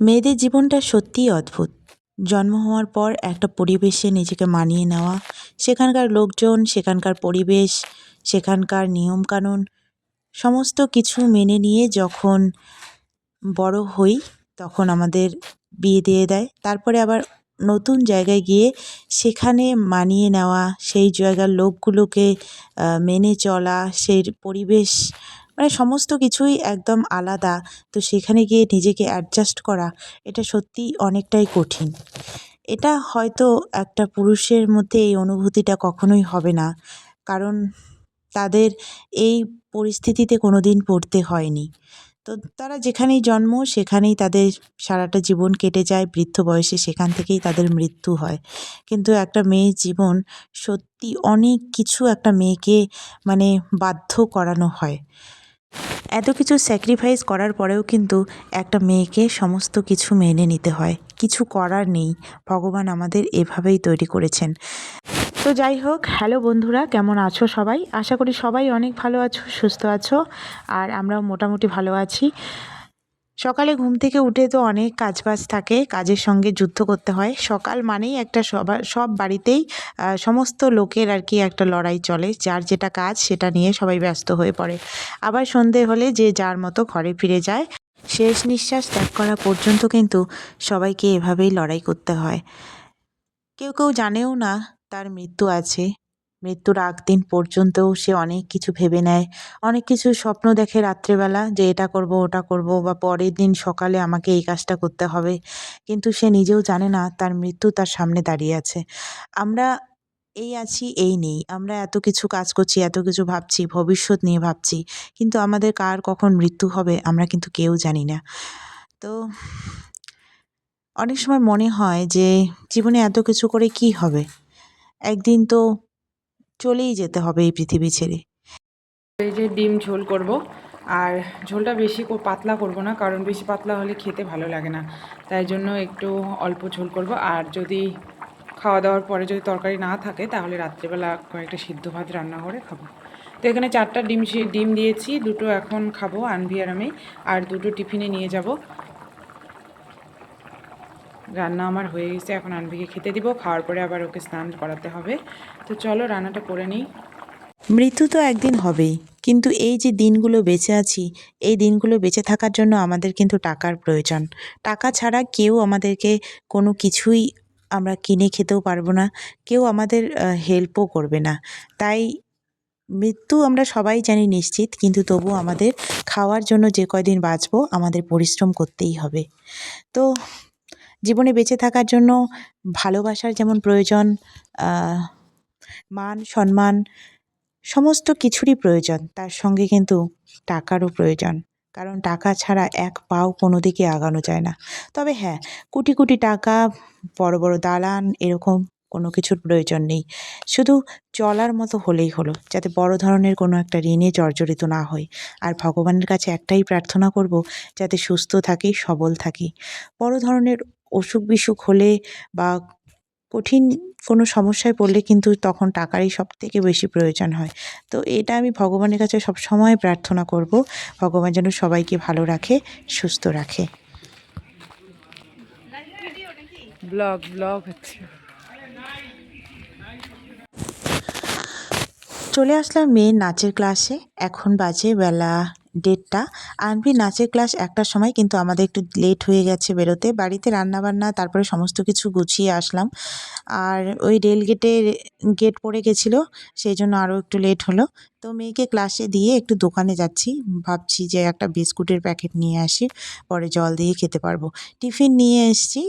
মেয়েদের জীবনটা সত্যিই অদ্ভুত। জন্ম হওয়ার পর একটা পরিবেশে নিজেকে মানিয়ে নেওয়া, সেখানকার লোকজন, সেখানকার পরিবেশ, সেখানকার নিয়মকানুন, সমস্ত কিছু মেনে নিয়ে যখন বড় হই, তখন আমাদের বিয়ে দিয়ে দেয়। তারপরে আবার নতুন জায়গায় গিয়ে সেখানে মানিয়ে নেওয়া, সেই জায়গার লোকগুলোকে মেনে চলা, সেই পরিবেশ মানে সমস্ত কিছুই একদম আলাদা। তো সেখানে গিয়ে নিজেকে অ্যাডজাস্ট করা, এটা সত্যিই অনেকটাই কঠিন। এটা হয়তো একটা পুরুষের মধ্যে এই অনুভূতিটা কখনোই হবে না। কারণ তাদের এই পরিস্থিতিতে কোনো দিন পড়তে হয়নি। তো তারা যেখানেই জন্ম, সেখানেই তাদের সারাটা জীবন কেটে যায়, বৃদ্ধ বয়সে সেখান থেকেই তাদের মৃত্যু হয়। কিন্তু একটা মেয়ের জীবন সত্যি অনেক কিছু একটা মেয়েকে মানে বাধ্য করানো হয়। এত কিছু স্যাক্রিফাইস করার পরেও কিন্তু একটা মেয়েকে সমস্ত কিছু মেনে নিতে হয়। কিছু করার নেই। ভগবান আমাদের এভাবেই তৈরি করেছেন। তো যাই হোক হ্যালো বন্ধুরা, কেমন আছো সবাই? আশা করি সবাই অনেক ভালো আছো, সুস্থ আছো, আর আমরাও মোটামুটি ভালো আছি। সকালে ঘুম থেকে উঠে তো অনেক কাজবাজ থাকে, কাজের সঙ্গে যুদ্ধ করতে হয়। সকাল মানেই একটা সবার সব বাড়িতেই সমস্ত লোকের আর কি একটা লড়াই চলে। যার যেটা কাজ সেটা নিয়ে সবাই ব্যস্ত হয়ে পড়ে। আবার সন্ধে হলে যে যার মতো ঘরে ফিরে যায়, শেষ নিঃশ্বাস ত্যাগ করা পর্যন্ত কিন্তু সবাইকে এভাবেই লড়াই করতে হয়। কেউ কেউ জানেও না তার মৃত্যু আছে। মৃত্যুর আগ দিন পর্যন্তও সে অনেক কিছু ভেবে নেয়। অনেক কিছু স্বপ্ন দেখে রাত্রেবেলা যে এটা করব, ওটা করব বা পরের দিন সকালে আমাকে এই কাজটা করতে হবে। কিন্তু সে নিজেও জানে না তার মৃত্যু তার সামনে দাঁড়িয়ে আছে। আমরা এই আছি, এই নেই। আমরা এত কিছু কাজ করছি, এত কিছু ভাবছি, ভবিষ্যৎ নিয়ে ভাবছি। কিন্তু আমাদের কার কখন মৃত্যু হবে আমরা কিন্তু কেউ জানি না। তো অনেক সময় মনে হয় যে জীবনে এত কিছু করে কি হবে? একদিন তো চলেই যেতে হবে এই পৃথিবী ছেড়ে। এই যে ডিম ঝোল করব, আর ঝোলটা বেশি পাতলা করব না, কারণ বেশি পাতলা হলে খেতে ভালো লাগে না। তাই জন্য একটু অল্প ঝোল করব, আর যদি খাওয়া দাওয়ার পরে যদি তরকারি না থাকে, তাহলে রাত্রিবেলা কয়েকটা সিদ্ধ ভাত রান্না করে খাব। তো এখানে চারটা ডিম ডিম দিয়েছি, দুটো এখন খাব, আনভি আর আমি, আর দুটো টিফিনে নিয়ে যাব। রান্না আমার হয়ে গেছে, এখন আনভিকে খেতে দিব, খাওয়ার পরে আবার ওকে স্নান করাতে হবে। তো চলো রান্নাটা করে নিই। মৃত্যু তো একদিন হবেই, কিন্তু এই যে দিনগুলো বেঁচে আছি, এই দিনগুলো বেঁচে থাকার জন্য আমাদের কিন্তু টাকার প্রয়োজন। টাকা ছাড়া কেউ আমাদেরকে কোনো কিছুই আমরা কিনে খেতেও পারব না, কেউ আমাদের হেল্পও করবে না। তাই মৃত্যু আমরা সবাই জানি নিশ্চিত, কিন্তু তবু আমাদের খাওয়ার জন্য যে কয়দিন বাঁচবো আমাদের পরিশ্রম করতেই হবে। তো জীবনে বেঁচে থাকার জন্য ভালোবাসার যেমন প্রয়োজন মান, সম্মান, সমস্ত কিছুরই প্রয়োজন। তার সঙ্গে কিন্তু টাকারও প্রয়োজন। কারণ টাকা ছাড়া এক পাও কোনো দিকে আগানো যায় না। তবে হ্যাঁ কোটি কোটি টাকা, বড় বড় দালান এরকম কোনো কিছুর প্রয়োজন নেই। শুধু চলার মতো হলেই হলো, যাতে বড় ধরনের কোনো একটা ঋণে জর্জরিত না হয়। আর ভগবানের কাছে একটাই প্রার্থনা করব, যাতে সুস্থ থাকি, সবল থাকি। বড় ধরনের অসুখ বিসুখ হলে বা কঠিন কোনো সমস্যায় পড়লে কিন্তু তখন টাকারই সব থেকে বেশি প্রয়োজন হয়। তো এটা আমি ভগবানের কাছে সব সময় প্রার্থনা করব। ভগবান যেন সবাইকে ভালো রাখে সুস্থ রাখে। ব্লগ ব্লগ হচ্ছে। চলে আসলাম মেয়ের নাচের ক্লাসে। এখন বাজে বেলা দেড়টা। আনবি, নাচের ক্লাস একটার সময় কিন্তু আমাদের একটু লেট হয়ে গেছে বেরোতে। বাড়িতে রান্নাবান্না, তারপরে সমস্ত কিছু গুছিয়ে আসলাম। আর ওই রেল গেটে গেট পড়ে গেছিল, সেই জন্য আরও একটু লেট হলো। তো মেয়েকে ক্লাসে দিয়ে একটু দোকানে যাচ্ছি। ভাবছি যে একটা বিস্কুটের প্যাকেট নিয়ে আসি, পরে জল দিয়ে খেতে পারব। টিফিন নিয়ে এসছি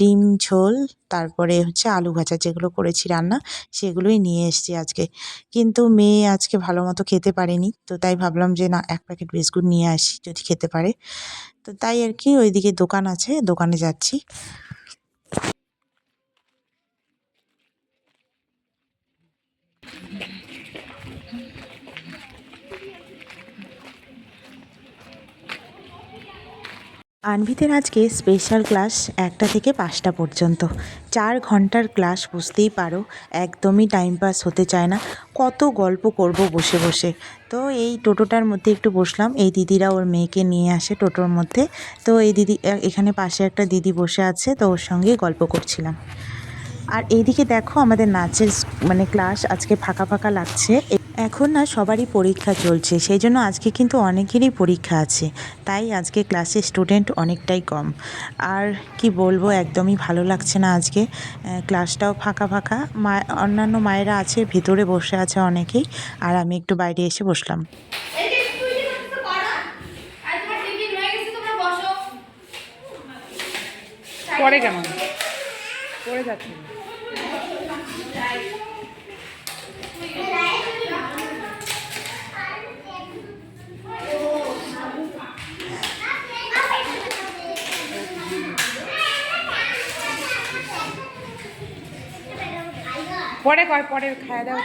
ডিম, ঝোল, তারপরে হচ্ছে আলু ভাজা যেগুলো করেছি রান্না, সেগুলোই নিয়ে এসছি আজকে। কিন্তু মেয়ে আজকে ভালো মতো খেতে পারেনি, তো তাই ভাবলাম যে না, এক প্যাকেট বিস্কুট নিয়ে আসি যদি খেতে পারে। তো তাই আর কি, ওইদিকে দোকান আছে, দোকানে যাচ্ছি। আনভিতের আজকে স্পেশাল ক্লাস একটা থেকে পাঁচটা পর্যন্ত। চার ঘণ্টার ক্লাস বুঝতেই পারো, একদমই টাইম পাস হতে চায় না। কত গল্প করব বসে বসে। তো এই টোটোটার মধ্যে একটু বসলাম। এই দিদিরা ওর মেয়েকে নিয়ে আসে টোটোর মধ্যে। তো এই দিদি এখানে পাশে একটা দিদি বসে আছে, তো ওর সঙ্গে গল্প করছিলাম। আর এইদিকে দেখো আমাদের নাচের মানে ক্লাস আজকে ফাঁকা ফাঁকা লাগছে। এখন না সবারই পরীক্ষা চলছে সেই জন্য আজকে কিন্তু অনেকেরই পরীক্ষা আছে তাই আজকে ক্লাসে স্টুডেন্ট অনেকটাই কম। আর কি বলব একদমই ভালো লাগছে না আজকে ক্লাসটাও ফাঁকা ফাঁকা মা অন্যান্য মায়েরা আছে ভেতরে বসে আছে অনেকেই আর আমি একটু বাইরে এসে বসলাম। এই যে তুই যে কিছু করো আর তোমার টিফিন হয়ে গেছে তোমরা বসো। পরে কেমন? পরে যাচ্ছে। পরে কয় পরে খাওয়া দাওয়া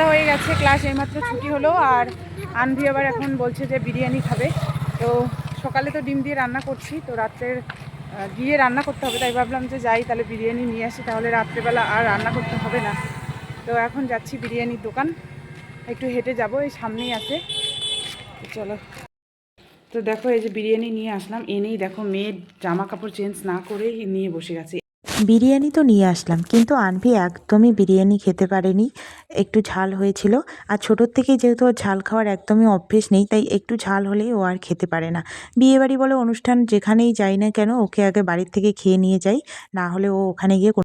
সন্ধ্যা হয়ে গেছে, ক্লাস এইমাত্র ছুটি হলো আর আনভি আবার এখন বলছে যে বিরিয়ানি খাবে। তো সকালে তো ডিম দিয়ে রান্না করছি, তো রাত্রের গিয়ে রান্না করতে হবে, তাই ভাবলাম যে যাই তাহলে বিরিয়ানি নিয়ে আসি, তাহলে রাত্রেবেলা আর রান্না করতে হবে না। তো এখন যাচ্ছি বিরিয়ানির দোকান, একটু হেঁটে যাব, এই সামনেই আছে। চলো। তো দেখো, এই যে বিরিয়ানি নিয়ে আসলাম, এনেই দেখো মেয়ের জামা কাপড় চেঞ্জ না করেই নিয়ে বসে গেছে। বিরিয়ানি তো নিয়ে আসলাম, কিন্তু আনভি একদমই বিরিয়ানি খেতে পারেনি। একটু ঝাল হয়েছিল, আর ছোটোর থেকেই যেহেতু ঝাল খাওয়ার একদমই অভ্যেস নেই, তাই একটু ঝাল হলেই ও আর খেতে পারে না। বিয়েবাড়ি বলে অনুষ্ঠান যেখানেই যাই না কেন, ওকে আগে বাড়ির থেকে খেয়ে নিয়ে যাই, না হলে ও ওখানে গিয়ে